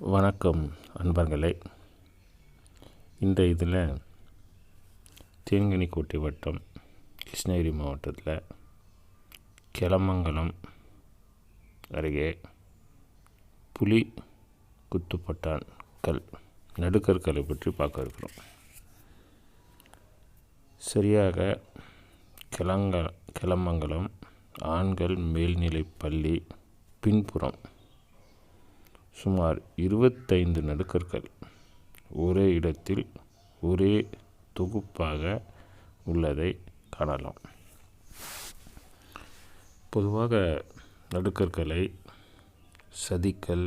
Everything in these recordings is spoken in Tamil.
வணக்கம் அன்பர்களே. இந்த இதில் தேங்கனிக்கோட்டை வட்டம் கிருஷ்ணகிரி மாவட்டத்தில் கிளமங்கலம் அருகே புலி குத்துப்பட்டான் கல் நடுக்கற்களை பற்றி பார்க்க இருக்கிறோம். சரியாக கிளங்க கிளமங்கலம் ஆண்கள் மேல்நிலைப் பள்ளி பின்புறம் சுமார் இருபத்தைந்து நடுக்கற்கள் ஒரே இடத்தில் ஒரே தொகுப்பாக உள்ளதை காணலாம். பொதுவாக நடுக்கற்களை சதிக்கல்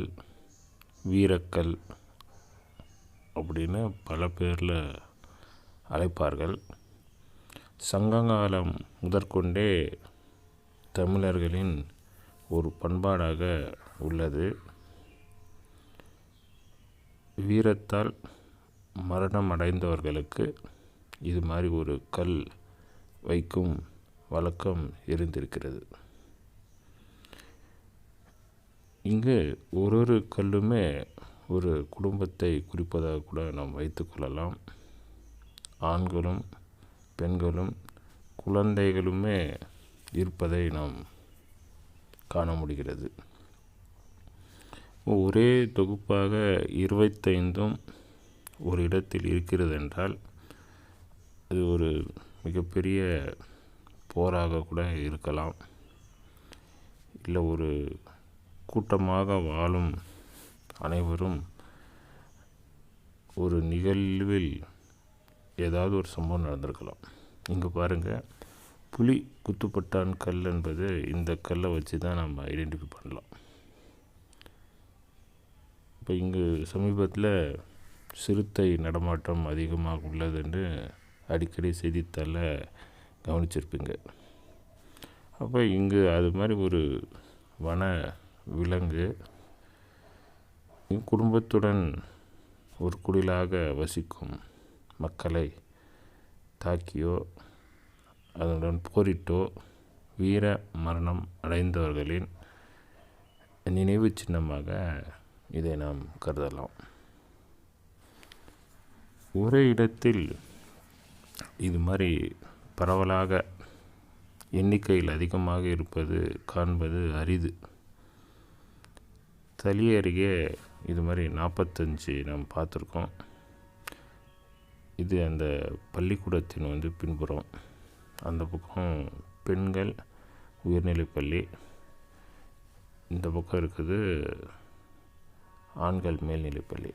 வீரக்கல் அப்படின்னு பல பேரில் அழைப்பார்கள். சங்ககாலம் முதற்கொண்டே தமிழர்களின் ஒரு பண்பாடாக உள்ளது. வீரத்தால் மரணம் அடைந்தவர்களுக்கு இது மாதிரி ஒரு கல் வைக்கும் வழக்கம் இருந்திருக்கிறது. இங்கு ஒரு ஒரு கல்லுமே ஒரு குடும்பத்தை குறிப்பதாக கூட நாம் வைத்துக்கொள்ளலாம் ஆண்களும் பெண்களும் குழந்தைகளுமே இருப்பதை நாம் காண முடிகிறது. ஒரே தொகுப்பாக இருபத்தைந்தும் ஒரு இடத்தில் இருக்கிறது என்றால் அது ஒரு மிகப்பெரிய போராக கூட இருக்கலாம். இல்லை ஒரு கூட்டமாக வாழும் அனைவரும் ஒரு நிகழ்வில் ஏதாவது ஒரு சம்பவம் நடந்திருக்கலாம். இங்கே பாருங்கள் புலி குத்துப்பட்டான் கல் என்பது இந்த கல்லை வச்சு தான் நம்ம ஐடென்டிஃபை பண்ணலாம். இப்போ இங்கு சமீபத்தில் சிறுத்தை நடமாட்டம் அதிகமாக உள்ளது என்று அடிக்கடி செய்தித்தாளில் கவனிச்சிருப்பீங்க. அப்போ இங்கு அது மாதிரி ஒரு வன விலங்கு குடும்பத்துடன் ஒரு குடிலாக வசிக்கும் மக்களை தாக்கியோ அதனுடன் போரிட்டோ வீர மரணம் அடைந்தவர்களின் நினைவு சின்னமாக இதை நாம் கருதலாம். ஒரே இடத்தில் இது மாதிரி பரவலாக எண்ணிக்கையில் அதிகமாக இருப்பது காண்பது அரிது. தளி அருகே இது மாதிரி நாற்பத்தஞ்சு நாம் பார்த்துருக்கோம். இது அந்த பள்ளிக்கூடத்தின் வந்து பின்புறம். அந்த பக்கம் பெண்கள் உயர்நிலைப்பள்ளி இந்த பக்கம் இருக்குது ஆண்கள் மேல்நிலைப்பள்ளி.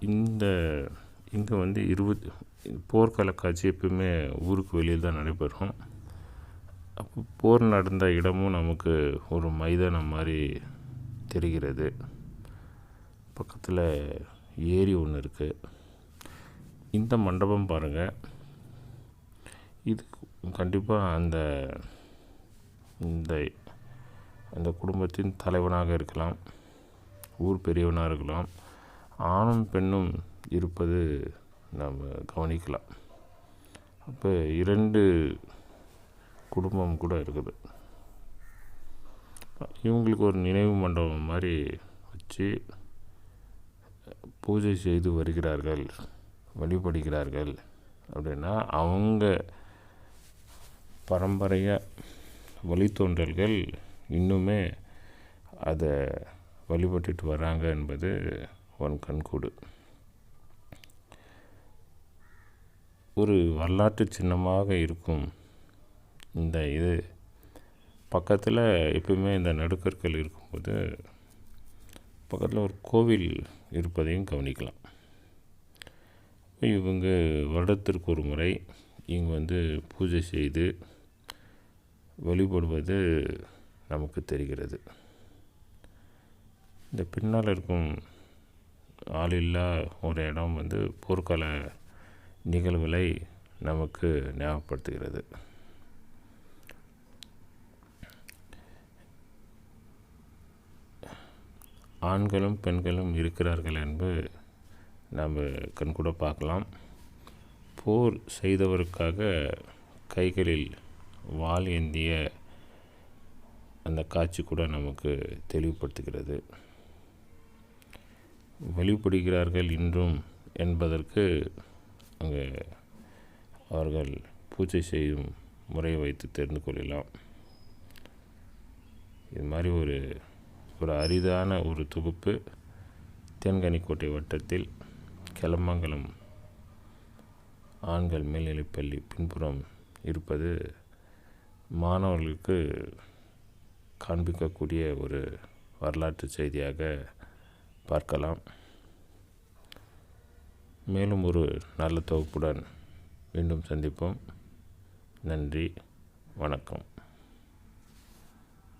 இந்த இங்கே வந்து இருபது போர்க்கால காட்சி எப்பவுமே ஊருக்கு வெளியில் தான் நடைபெறும். அப்போ போர் நடந்த இடமும் நமக்கு ஒரு மைதானம் மாதிரி தெரிகிறது. பக்கத்தில் ஏரி ஒன்று இருக்குது இந்த மண்டபம் பாருங்கள் இது கண்டிப்பாக அந்த இந்த அந்த குடும்பத்தின் தலைவனாக இருக்கலாம் ஊர் பெரியவனாக இருக்கலாம் ஆணும் பெண்ணும் இருப்பது நம்ம கவனிக்கலாம். அப்போ இரண்டு குடும்பம் கூட இருக்குது. இவங்களுக்கு ஒரு நினைவு மண்டபம் மாதிரி வச்சு பூஜை செய்து வருகிறார்கள் வழிபடுகிறார்கள் அப்படின்னா அவங்க பரம்பரையாக வழித்தோன்றல்கள் இன்னுமே அதை வழிபட்டுட்டு வராங்க என்பது ஒன் கண்கூடு. ஒரு வரலாற்று சின்னமாக இருக்கும் இந்த இது. பக்கத்தில் எப்பயுமே இந்த நடுக்கற்கள் இருக்கும்போது பக்கத்தில் ஒரு கோவில் இருப்பதையும் கவனிக்கலாம். இவங்க வருடத்திற்கு ஒரு முறை இங்கே வந்து பூஜை செய்து வழிபடுவது நமக்கு தெரிகிறது. இந்த பின்னால் இருக்கும் ஆளில்லா ஒரு இடம் வந்து போர்க்கால நிகழ்வுகளை நமக்கு ஞாபகப்படுத்துகிறது. ஆண்களும் பெண்களும் இருக்கிறார்கள் என்பது நாம் கண்கூட பார்க்கலாம். போர் செய்தவருக்காக கைகளில் வால் ஏந்திய அந்த காட்சி கூட நமக்கு தெளிவுபடுத்துகிறது. வழிபடுகிறார்கள் இன்றும் என்பதற்கு அங்கே அவர்கள் பூஜை செய்யும் முறையை வைத்து தெரிந்து கொள்ளலாம். இது மாதிரி ஒரு ஒரு அரிதான ஒரு தொகுப்பு தேன்கனிக்கோட்டை வட்டத்தில் கிளமங்கலம் ஆண்கள் மேல்நிலைப்பள்ளி பின்புறம் இருப்பது மாணவர்களுக்கு காண்பிக்கக்கூடிய ஒரு வரலாற்று செய்தியாக பார்க்கலாம். மேலும் ஒரு நல்ல தொகுப்புடன் மீண்டும் சந்திப்போம். நன்றி. வணக்கம்.